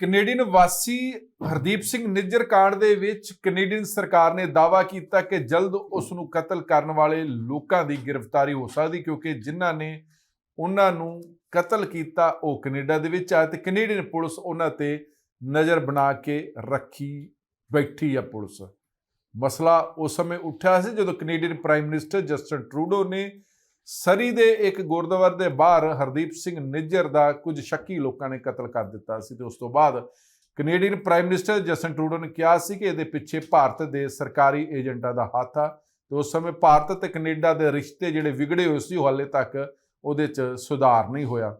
Canadian ਵਾਸੀ ਹਰਦੀਪ ਸਿੰਘ ਨਿੱਜਰ ਕਾਂਡ ਦੇ ਵਿੱਚ ਕੈਨੇਡੀਅਨ ਸਰਕਾਰ ਨੇ ਦਾਅਵਾ ਕੀਤਾ ਕਿ ਜਲਦ ਉਸ ਨੂੰ ਕਤਲ ਕਰਨ ਵਾਲੇ ਲੋਕਾਂ ਦੀ ਗ੍ਰਿਫਤਾਰੀ ਹੋ ਸਕਦੀ, ਕਿਉਂਕਿ ਜਿਨ੍ਹਾਂ ਨੇ ਉਹਨਾਂ ਨੂੰ ਕਤਲ ਕੀਤਾ, ਉਹ ਕੈਨੇਡਾ ਦੇ ਵਿੱਚ ਆ ਤੇ ਕੈਨੇਡੀਅਨ ਪੁਲਿਸ ਉਹਨਾਂ ਤੇ ਨਜ਼ਰ ਬਣਾ ਕੇ ਰੱਖੀ ਬੈਠੀ ਆ ਪੁਲਿਸ। ਮਸਲਾ ਉਸ ਸਮੇਂ ਉੱਠਿਆ ਸੀ ਜਦੋਂ Canadian prime minister Justin Trudeau ਨੇ ਸਰੀ ਦੇ ਇੱਕ ਗੁਰਦੁਆਰੇ ਦੇ ਬਾਹਰ ਹਰਦੀਪ ਸਿੰਘ ਨਿੱਜਰ ਦਾ ਕੁਝ ਸ਼ੱਕੀ ਲੋਕਾਂ ਨੇ ਕਤਲ ਕਰ ਦਿੱਤਾ ਸੀ ਤੇ ਉਸ ਤੋਂ ਬਾਅਦ Canadian prime minister Justin Trudeau ਨੇ ਕਿਹਾ ਸੀ ਕਿ ਇਹਦੇ ਪਿੱਛੇ ਭਾਰਤ ਦੇ ਸਰਕਾਰੀ ਏਜੰਟਾਂ ਦਾ ਹੱਥ ਆ ਤੇ ਉਸ ਸਮੇਂ ਭਾਰਤ ਤੇ ਕੈਨੇਡਾ ਦੇ ਰਿਸ਼ਤੇ ਜਿਹੜੇ ਵਿਗੜੇ ਹੋਏ ਸੀ ਉਹ ਹਾਲੇ ਤੱਕ ਉਹਦੇ 'ਚ ਸੁਧਾਰ ਨਹੀਂ ਹੋਇਆ।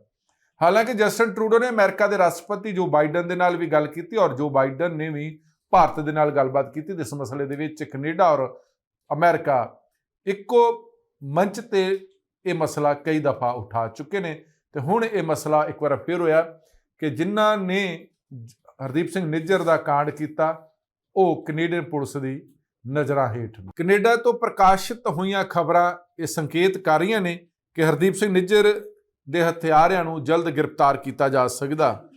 ਹਾਲਾਂਕਿ ਜਸਟਨ ਟਰੂਡੋ ਨੇ ਅਮਰੀਕਾ ਦੇ ਰਾਸ਼ਟਰਪਤੀ ਜੋ ਬਾਈਡਨ ਦੇ ਨਾਲ ਵੀ ਗੱਲ ਕੀਤੀ ਔਰ ਜੋ ਬਾਈਡਨ ਨੇ ਵੀ ਭਾਰਤ ਦੇ ਨਾਲ ਗੱਲਬਾਤ ਕੀਤੀ, ਤੇ ਇਸ ਮਸਲੇ ਦੇ ਵਿੱਚ ਕੈਨੇਡਾ ਔਰ ਅਮਰੀਕਾ ਇੱਕੋ ਮੰਚ ਤੇ ਇਹ ਮਸਲਾ ਕਈ ਦਫਾ ਉਠਾ ਚੁੱਕੇ ਨੇ ਤੇ ਹੁਣ ਇਹ ਮਸਲਾ ਇੱਕ ਵਾਰ ਫਿਰ ਹੋਇਆ ਕਿ ਜਿਨ੍ਹਾਂ ਨੇ ਹਰਦੀਪ ਸਿੰਘ ਨਿੱਜਰ ਦਾ ਕਾਂਡ ਕੀਤਾ, ਉਹ ਕੈਨੇਡੀਅਨ ਪੁਲਿਸ ਦੀ ਨਜ਼ਰਾਂ ਹੇਠ ਨੇ। ਕੈਨੇਡਾ ਤੋਂ ਪ੍ਰਕਾਸ਼ਿਤ ਹੋਈਆਂ ਖਬਰਾਂ ਇਹ ਸੰਕੇਤ ਕਰ ਰਹੀਆਂ ਨੇ ਕਿ ਹਰਦੀਪ ਸਿੰਘ ਨਿੱਜਰ ਦੇ ਹਥਿਆਰਿਆਂ ਨੂੰ ਜਲਦ ਗ੍ਰਿਫਤਾਰ ਕੀਤਾ ਜਾ ਸਕਦਾ।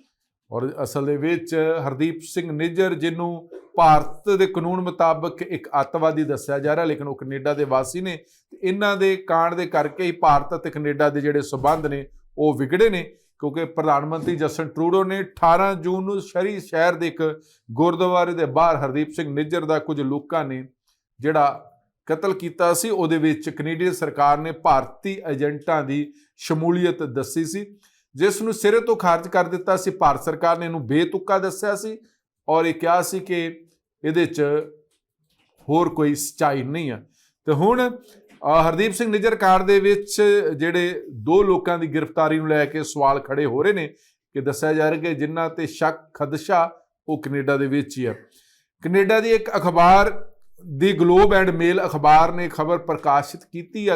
ਔਰ ਅਸਲ ਦੇ ਵਿੱਚ ਹਰਦੀਪ ਸਿੰਘ ਨਿੱਜਰ, ਜਿਹਨੂੰ ਭਾਰਤ ਦੇ ਕਾਨੂੰਨ ਮੁਤਾਬਕ ਇੱਕ ਅੱਤਵਾਦੀ ਦੱਸਿਆ ਜਾ ਰਿਹਾ, ਲੇਕਿਨ ਉਹ ਕੈਨੇਡਾ ਦੇ ਵਾਸੀ ਨੇ ਤੇ ਇਹਨਾਂ ਦੇ ਕਾਂਡ ਦੇ ਕਰਕੇ ਹੀ ਭਾਰਤ ਅਤੇ ਕੈਨੇਡਾ ਦੇ ਜਿਹੜੇ ਸਬੰਧ ਨੇ, ਉਹ ਵਿਗੜੇ ਨੇ, ਕਿਉਂਕਿ ਪ੍ਰਧਾਨ ਮੰਤਰੀ ਜਸਟਨ ਟਰੂਡੋ ਨੇ 18 ਜੂਨ ਨੂੰ ਸ਼ਹਿਰੀ ਸ਼ਹਿਰ ਦੇ ਇੱਕ ਗੁਰਦੁਆਰੇ ਦੇ ਬਾਹਰ ਹਰਦੀਪ ਸਿੰਘ ਨਿੱਜਰ ਦਾ ਕੁਝ ਲੋਕਾਂ ਨੇ ਜਿਹੜਾ ਕਤਲ ਕੀਤਾ ਸੀ, ਉਹਦੇ ਵਿੱਚ ਕੈਨੇਡੀਅਨ ਸਰਕਾਰ ਨੇ ਭਾਰਤੀ ਏਜੰਟਾਂ ਦੀ ਸ਼ਮੂਲੀਅਤ ਦੱਸੀ ਸੀ। ਜਿਸ ਨੂੰ ਸਿਰੇ ਤੋਂ ਖਾਰਜ ਕਰ ਦਿੱਤਾ ਸੀ, ਭਾਰਤ ਸਰਕਾਰ ਨੇ ਇਹਨੂੰ ਬੇਤੁੱਕਾ ਦੱਸਿਆ ਸੀ ਔਰ ਇਹ ਕਿਹਾ ਸੀ ਕਿ ਇਹਦੇ 'ਚ ਹੋਰ ਕੋਈ ਸਚਾਈ ਨਹੀਂ ਆ। ਤੇ ਹੁਣ ਹਰਦੀਪ ਸਿੰਘ ਨਿੱਜਰ ਕਾਂਡ ਦੇ ਵਿੱਚ ਜਿਹੜੇ ਦੋ ਲੋਕਾਂ ਦੀ ਗ੍ਰਿਫਤਾਰੀ ਨੂੰ ਲੈ ਕੇ ਸਵਾਲ ਖੜੇ ਹੋ ਰਹੇ ਨੇ ਕਿ ਦੱਸਿਆ ਜਾ ਰਿਹਾ ਕਿ ਜਿਨ੍ਹਾਂ ਤੇ ਸ਼ੱਕ, ਖਦਸ਼ਾ ਉਹ ਕੈਨੇਡਾ ਦੇ ਵਿੱਚ ਹੀ ਆ। ਕੈਨੇਡਾ ਦੀ ਇੱਕ ਅਖਬਾਰ ਦੀ ਗਲੋਬ ਐਂਡ ਮੇਲ ਅਖਬਾਰ ਨੇ ਖਬਰ ਪ੍ਰਕਾਸ਼ਿਤ ਕੀਤੀ ਆ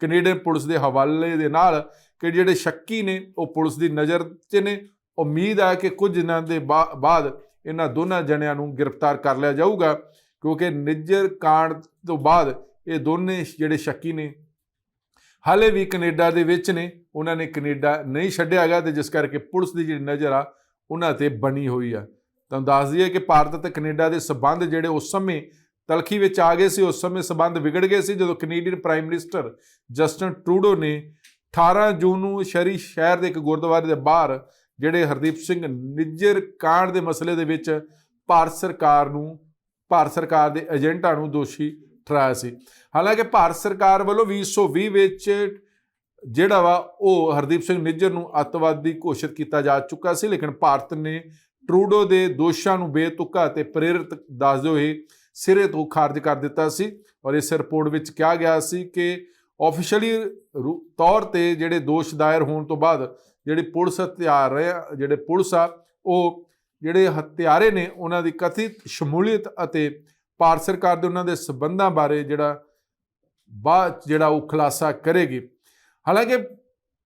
ਕੈਨੇਡੀਅਨ ਪੁਲਿਸ ਦੇ ਹਵਾਲੇ ਦੇ ਨਾਲ ਕਿ ਜਿਹੜੇ ਸ਼ੱਕੀ ਨੇ, ਉਹ ਪੁਲਿਸ ਦੀ ਨਜ਼ਰ 'ਚ ਨੇ। ਉਮੀਦ ਆ ਕਿ ਕੁਝ ਦਿਨਾਂ ਦੇ ਬਾ- ਬਾਅਦ ਇਹਨਾਂ ਦੋਨਾਂ ਜਣਿਆਂ ਨੂੰ ਗ੍ਰਿਫਤਾਰ ਕਰ ਲਿਆ ਜਾਊਗਾ, ਕਿਉਂਕਿ ਨਿੱਜਰ ਕਾਂਡ ਤੋਂ ਬਾਅਦ ਇਹ ਦੋਨੇ ਜਿਹੜੇ ਸ਼ੱਕੀ ਨੇ, ਹਾਲੇ ਵੀ ਕੈਨੇਡਾ ਦੇ ਵਿੱਚ ਨੇ। ਉਹਨਾਂ ਨੇ ਕੈਨੇਡਾ ਨਹੀਂ ਛੱਡਿਆ ਗਿਆ ਤੇ ਜਿਸ ਕਰਕੇ ਪੁਲਿਸ ਦੀ ਜਿਹੜੀ ਨਜ਼ਰ ਆ, ਉਹਨਾਂ ਤੇ ਬਣੀ ਹੋਈ ਆ। ਤੁਹਾਨੂੰ ਦੱਸ ਦਈਏ ਕਿ ਭਾਰਤ ਅਤੇ ਕੈਨੇਡਾ ਦੇ ਸਬੰਧ ਜਿਹੜੇ ਉਸ ਸਮੇਂ ਤਲਖੀ ਵਿੱਚ ਆ ਗਏ ਸੀ, ਉਸ ਸਮੇਂ ਸਬੰਧ ਵਿਗੜ ਗਏ ਸੀ ਜਦੋਂ Canadian prime minister Justin Trudeau ਨੇ 18 ਜੂਨ ਨੂੰ ਸ਼ਹਿਰੀ ਸ਼ਹਿਰ ਦੇ ਇੱਕ ਗੁਰਦੁਆਰੇ ਦੇ ਬਾਹਰ ਜਿਹੜੇ ਹਰਦੀਪ ਸਿੰਘ ਨਿੱਜਰ ਕਾਂਡ ਦੇ ਮਸਲੇ ਦੇ ਵਿੱਚ ਭਾਰਤ ਸਰਕਾਰ ਨੂੰ, ਭਾਰਤ ਸਰਕਾਰ ਦੇ ਏਜੰਟਾਂ ਨੂੰ ਦੋਸ਼ੀ ਠਹਿਰਾਇਆ ਸੀ। ਹਾਲਾਂਕਿ ਭਾਰਤ ਸਰਕਾਰ ਵੱਲੋਂ 2020 ਵਿੱਚ ਜਿਹੜਾ ਵਾ ਉਹ ਹਰਦੀਪ ਸਿੰਘ ਨਿੱਜਰ ਨੂੰ ਅੱਤਵਾਦੀ ਘੋਸ਼ਿਤ ਕੀਤਾ ਜਾ ਚੁੱਕਾ ਸੀ, ਲੇਕਿਨ ਭਾਰਤ ਨੇ ਟਰੂਡੋ ਦੇ ਦੋਸ਼ਾਂ ਨੂੰ ਬੇਤੁਕਾ ਤੇ ਪ੍ਰੇਰਿਤ ਦੱਸਦੇ ਹੋਏ ਸਿਰੇ ਤੋਂ ਖਾਰਜ ਕਰ ਦਿੱਤਾ ਸੀ। ਔਰ ਇਸ ਰਿਪੋਰਟ ਵਿੱਚ ਕਿਹਾ ਗਿਆ ਸੀ ਕਿ ਆਫੀਸ਼ੀਅਲੀ ਤੌਰ ਤੇ ਜਿਹੜੇ ਦੋਸ਼ ਦਾਇਰ ਹੋਣ ਤੋਂ ਬਾਅਦ ਜਿਹੜੀ ਪੁਲਿਸ ਹਥਿਆਰ ਹੈ ਜਿਹੜੇ ਪੁਲਿਸ ਆ, ਉਹ ਜਿਹੜੇ ਹਥਿਆਰੇ ਨੇ ਉਹਨਾਂ ਦੀ ਕਥਿਤ ਸ਼ਮੂਲੀਅਤ ਅਤੇ ਭਾਰਤ ਸਰਕਾਰ ਦੇ ਉਹਨਾਂ ਦੇ ਸਬੰਧਾਂ ਬਾਰੇ ਜਿਹੜਾ ਬਾਅਦ ਜਿਹੜਾ ਉਹ ਖੁਲਾਸਾ ਕਰੇਗੀ। ਹਾਲਾਂਕਿ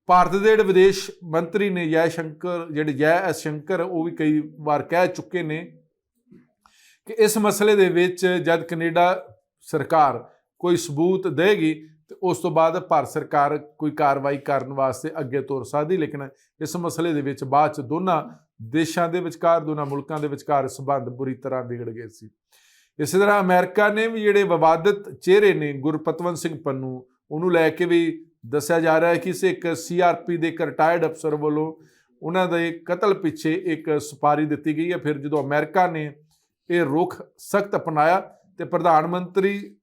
ਭਾਰਤ ਦੇ ਜਿਹੜੇ ਵਿਦੇਸ਼ ਮੰਤਰੀ ਨੇ ਜੈ ਸ਼ੰਕਰ, ਜਿਹੜੇ ਜੈ ਐਸ ਸ਼ੰਕਰ, ਉਹ ਵੀ ਕਈ ਵਾਰ ਕਹਿ ਚੁੱਕੇ ਨੇ ਕਿ ਇਸ ਮਸਲੇ ਦੇ ਵਿੱਚ ਜਦ ਕੈਨੇਡਾ ਸਰਕਾਰ ਕੋਈ ਸਬੂਤ ਦੇਗੀ ਤੇ ਉਸ ਤੋਂ ਬਾਅਦ ਭਾਰਤ ਸਰਕਾਰ ਕੋਈ ਕਾਰਵਾਈ ਕਰਨ ਵਾਸਤੇ ਅੱਗੇ ਤੁਰ ਸਕਦੀ, ਲੇਕਿਨ ਇਸ ਮਸਲੇ ਦੇ ਵਿੱਚ ਬਾਅਦ ਚ ਦੋਨਾਂ ਦੇਸ਼ਾਂ ਦੇ ਵਿਚਕਾਰ, ਦੋਨਾਂ ਮੁਲਕਾਂ ਦੇ ਵਿਚਕਾਰ ਸਬੰਧ ਬੁਰੀ ਤਰ੍ਹਾਂ ਵਿਗੜ ਗਏ ਸੀ। ਇਸੇ ਤਰ੍ਹਾਂ ਅਮਰੀਕਾ ਨੇ ਵੀ ਜਿਹੜੇ ਵਿਵਾਦਿਤ ਚਿਹਰੇ ਨੇ, ਗੁਰਪਤਵੰਤ ਸਿੰਘ ਪੰਨੂ, ਉਹਨੂੰ ਲੈ ਕੇ ਵੀ ਦੱਸਿਆ ਜਾ ਰਿਹਾ ਹੈ ਕਿ ਇਸੇ ਇੱਕ ਸੀਆਰਪੀ ਦੇ ਇੱਕ ਰਿਟਾਇਰਡ ਅਫਸਰ ਵੱਲੋਂ ਉਹਨਾਂ ਦੇ ਕਤਲ ਪਿੱਛੇ ਇੱਕ ਸੁਪਾਰੀ ਦਿੱਤੀ ਗਈ ਹੈ। ਫਿਰ ਜਦੋਂ ਅਮਰੀਕਾ ਨੇ ਇਹ ਰੁਖ ਸਖਤ ਅਪਣਾਇਆ ਤੇ ਪ੍ਰਧਾਨ ਮੰਤਰੀ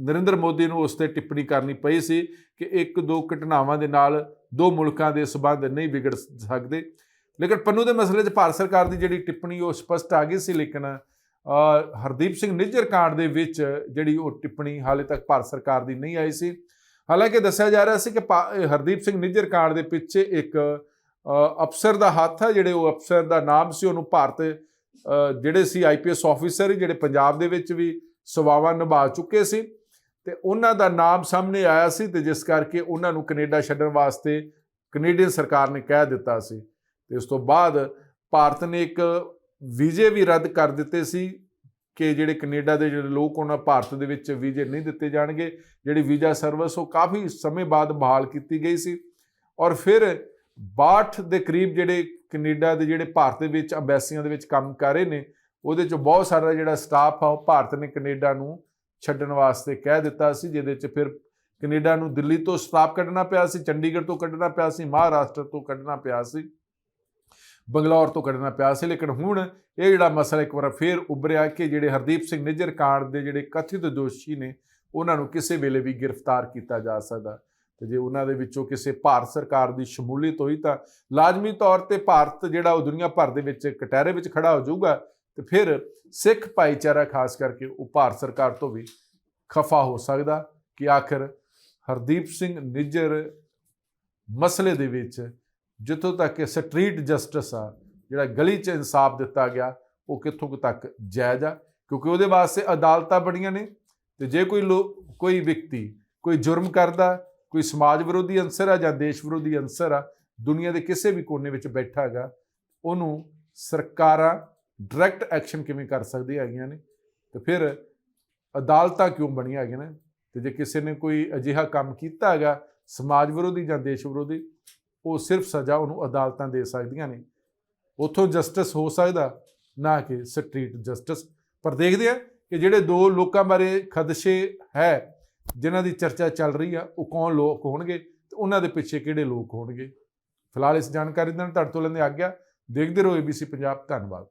ਨਰਿੰਦਰ ਮੋਦੀ ਨੂੰ ਉਸ ਤੇ ਟਿੱਪਣੀ ਕਰਨੀ ਪਈ ਸੀ ਕਿ ਇੱਕ ਦੋ ਘਟਨਾਵਾਂ ਦੇ ਨਾਲ ਦੋ ਮੁਲਕਾਂ ਦੇ ਸਬੰਧ ਨਹੀਂ ਵਿਗੜ ਸਕਦੇ। ਲੇਕਿਨ ਪੰਨੂ ਦੇ ਮਸਲੇ 'ਚ ਭਾਰਤ ਸਰਕਾਰ ਦੀ ਜਿਹੜੀ ਟਿੱਪਣੀ, ਉਹ ਸਪਸ਼ਟ ਆ ਗਈ ਸੀ, ਲੇਕਿਨ ਹਰਦੀਪ ਸਿੰਘ ਨਿੱਜਰ ਕਾਂਡ ਦੇ ਵਿੱਚ ਜਿਹੜੀ ਉਹ ਟਿੱਪਣੀ ਹਾਲੇ ਤੱਕ ਭਾਰਤ ਸਰਕਾਰ ਦੀ ਨਹੀਂ ਆਈ ਸੀ। ਹਾਲਾਂਕਿ ਦੱਸਿਆ ਜਾ ਰਿਹਾ ਸੀ ਕਿ ਭਾ- ਹਰਦੀਪ ਸਿੰਘ ਨਿੱਜਰ ਕਾਂਡ ਦੇ ਪਿੱਛੇ ਇੱਕ ਅਫਸਰ ਦਾ ਹੱਥ ਹੈ ਜਿਹੜੇ ਉਹ ਅਫਸਰ ਦਾ ਨਾਮ ਸੀ, ਉਹਨੂੰ ਭਾਰਤ ਜਿਹੜੇ ਸੀ ਆਈਪੀਐਸ ਆਫੀਸਰ ਜਿਹੜੇ ਪੰਜਾਬ ਦੇ ਵਿੱਚ ਵੀ ਸੇਵਾਵਾਂ ਨਿਭਾ ਚੁੱਕੇ ਸੀ। ਤੇ ਉਹਨਾਂ ਦਾ ਨਾਮ ਸਾਹਮਣੇ ਆਇਆ ਸੀ ਤੇ ਜਿਸ ਕਰਕੇ ਉਹਨਾਂ ਨੂੰ ਕੈਨੇਡਾ ਛੱਡਣ ਵਾਸਤੇ ਕੈਨੇਡੀਅਨ ਸਰਕਾਰ ਨੇ ਕਹਿ ਦਿੱਤਾ ਸੀ। ਤੇ ਉਸ ਤੋਂ ਬਾਅਦ ਭਾਰਤ ਨੇ ਇੱਕ ਵੀਜ਼ੇ ਵੀ ਰੱਦ ਕਰ ਦਿੱਤੇ ਸੀ ਕਿ ਜਿਹੜੇ ਕੈਨੇਡਾ ਦੇ ਜਿਹੜੇ ਲੋਕ ਉਹਨਾਂ ਭਾਰਤ ਦੇ ਵਿੱਚ ਵੀਜ਼ੇ ਨਹੀਂ ਦਿੱਤੇ ਜਾਣਗੇ, ਜਿਹੜੀ ਵੀਜ਼ਾ ਸਰਵਿਸ ਉਹ ਕਾਫੀ ਸਮੇਂ ਬਾਅਦ ਬਹਾਲ ਕੀਤੀ ਗਈ ਸੀ। ਔਰ ਫਿਰ 62 ਦੇ ਕਰੀਬ ਜਿਹੜੇ ਕੈਨੇਡਾ ਦੇ ਜਿਹੜੇ ਭਾਰਤ ਦੇ ਵਿੱਚ ਅੰਬੈਸੀਆਂ ਦੇ ਵਿੱਚ ਕੰਮ ਕਰ ਰਹੇ ਨੇ, ਉਹਦੇ ਚੋਂ ਬਹੁਤ ਸਾਰਾ ਜਿਹੜਾ ਸਟਾਫ ਆ ਉਹ ਭਾਰਤ ਨੇ ਕੈਨੇਡਾ ਨੂੰ ਛੱਡਣ ਵਾਸਤੇ ਕਹਿ ਦਿੱਤਾ ਸੀ, ਜਿਹਦੇ ਚ ਫਿਰ ਕੈਨੇਡਾ ਨੂੰ ਦਿੱਲੀ ਤੋਂ ਸਟਾਫ ਕੱਢਣਾ ਪਿਆ ਸੀ, ਚੰਡੀਗੜ੍ਹ ਤੋਂ ਕੱਢਣਾ ਪਿਆ ਸੀ, ਮਹਾਰਾਸ਼ਟਰ ਤੋਂ ਕੱਢਣਾ ਪਿਆ ਸੀ, ਬੰਗਲੌਰ ਤੋਂ ਕੱਢਣਾ ਪਿਆ ਸੀ। ਲੇਕਿਨ ਹੁਣ ਇਹ ਜਿਹੜਾ ਮਸਲਾ ਇੱਕ ਵਾਰ ਫੇਰ ਉੱਭਰਿਆ ਕਿ ਜਿਹੜੇ ਹਰਦੀਪ ਸਿੰਘ ਨਿੱਜਰ ਕਾਂਡ ਦੇ ਜਿਹੜੇ ਕਥਿਤ ਦੋਸ਼ੀ ਨੇ, ਉਹਨਾਂ ਨੂੰ ਕਿਸੇ ਵੇਲੇ ਵੀ ਗ੍ਰਿਫਤਾਰ ਕੀਤਾ ਜਾ ਸਕਦਾ। ਤੇ ਜੇ ਉਹਨਾਂ ਦੇ ਵਿੱਚੋਂ ਕਿਸੇ ਭਾਰਤ ਸਰਕਾਰ ਦੀ ਸ਼ਮੂਲੀਅਤ ਹੋਈ ਤਾਂ ਲਾਜ਼ਮੀ ਤੌਰ ਤੇ ਭਾਰਤ ਜਿਹੜਾ ਉਹ ਦੁਨੀਆ ਭਰ ਦੇ ਵਿੱਚ ਕਟਹਿਰੇ ਵਿੱਚ ਖੜਾ ਹੋ ਜਾਊਗਾ ਤੇ ਫਿਰ ਸਿੱਖ ਭਾਈਚਾਰਾ ਖਾਸ ਕਰਕੇ ਉਹ ਭਾਰਤ ਸਰਕਾਰ ਤੋਂ ਵੀ ਖਫਾ ਹੋ ਸਕਦਾ ਕਿ ਆਖਰ ਹਰਦੀਪ ਸਿੰਘ ਨਿੱਜਰ ਮਸਲੇ ਦੇ ਵਿੱਚ ਜਿੱਥੋਂ ਤੱਕ ਕਿ ਸਟਰੀਟ ਜਸਟਿਸ ਆ, ਜਿਹੜਾ ਗਲੀ 'ਚ ਇਨਸਾਫ ਦਿੱਤਾ ਗਿਆ, ਉਹ ਕਿੱਥੋਂ ਕੁ ਤੱਕ ਜਾਇਜ਼ ਆ? ਕਿਉਂਕਿ ਉਹਦੇ ਵਾਸਤੇ ਅਦਾਲਤਾਂ ਬਣੀਆਂ ਨੇ ਤੇ ਜੇ ਕੋਈ ਲੋ- ਕੋਈ ਵਿਅਕਤੀ ਕੋਈ ਜੁਰਮ ਕਰਦਾ, ਕੋਈ ਸਮਾਜ ਵਿਰੋਧੀ ਅੰਸਰ ਆ ਜਾਂ ਦੇਸ਼ ਵਿਰੋਧੀ ਅੰਸਰ ਆ, ਦੁਨੀਆ ਦੇ ਕਿਸੇ ਵੀ ਕੋਨੇ ਵਿੱਚ ਬੈਠਾ ਹੈਗਾ, ਉਹਨੂੰ ਸਰਕਾਰਾਂ ਡਾਇਰੈਕਟ ਐਕਸ਼ਨ ਕਿਵੇਂ ਕਰ ਸਕਦੀਆਂ ਹੈਗੀਆਂ ਨੇ? ਤੇ ਫਿਰ ਅਦਾਲਤਾਂ ਕਿਉਂ ਬਣੀਆਂ ਹੈਗੀਆਂ ਨੇ? ਤੇ ਜੇ ਕਿਸੇ ਨੇ ਕੋਈ ਅਜਿਹਾ ਕੰਮ ਕੀਤਾ ਹੈਗਾ ਸਮਾਜ ਵਿਰੋਧੀ ਜਾਂ ਦੇਸ਼ ਵਿਰੋਧੀ, ਉਹ ਸਿਰਫ ਸਜ਼ਾ ਉਹਨੂੰ ਅਦਾਲਤਾਂ ਦੇ ਸਕਦੀਆਂ ਨੇ। ਉਥੋਂ ਜਸਟਿਸ ਹੋ ਸਕਦਾ, ਨਾ ਕਿ ਸਟਰੀਟ ਜਸਟਿਸ। ਪਰ ਦੇਖਦੇ ਆ ਕਿ ਜਿਹੜੇ ਦੋ ਲੋਕਾਂ ਬਾਰੇ ਖਦਸ਼ੇ ਹੈ, ਜਿਨ੍ਹਾਂ ਦੀ ਚਰਚਾ ਚੱਲ ਰਹੀ ਆ, ਉਹ ਕੌਣ ਲੋਕ ਹੋਣਗੇ ਤੇ ਉਹਨਾਂ ਦੇ ਪਿੱਛੇ ਕਿਹੜੇ ਲੋਕ ਹੋਣਗੇ? ਫਿਲਹਾਲ ਇਸ ਜਾਣਕਾਰੀ ਦੇ ਨਾਲ ਤੁਹਾਡੇ ਤੋਂ ਲੈਂਦੇ ਆਗਿਆ। ਦੇਖਦੇ ਰਹੋ ABC ਪੰਜਾਬ ਧੰਨਵਾਦ।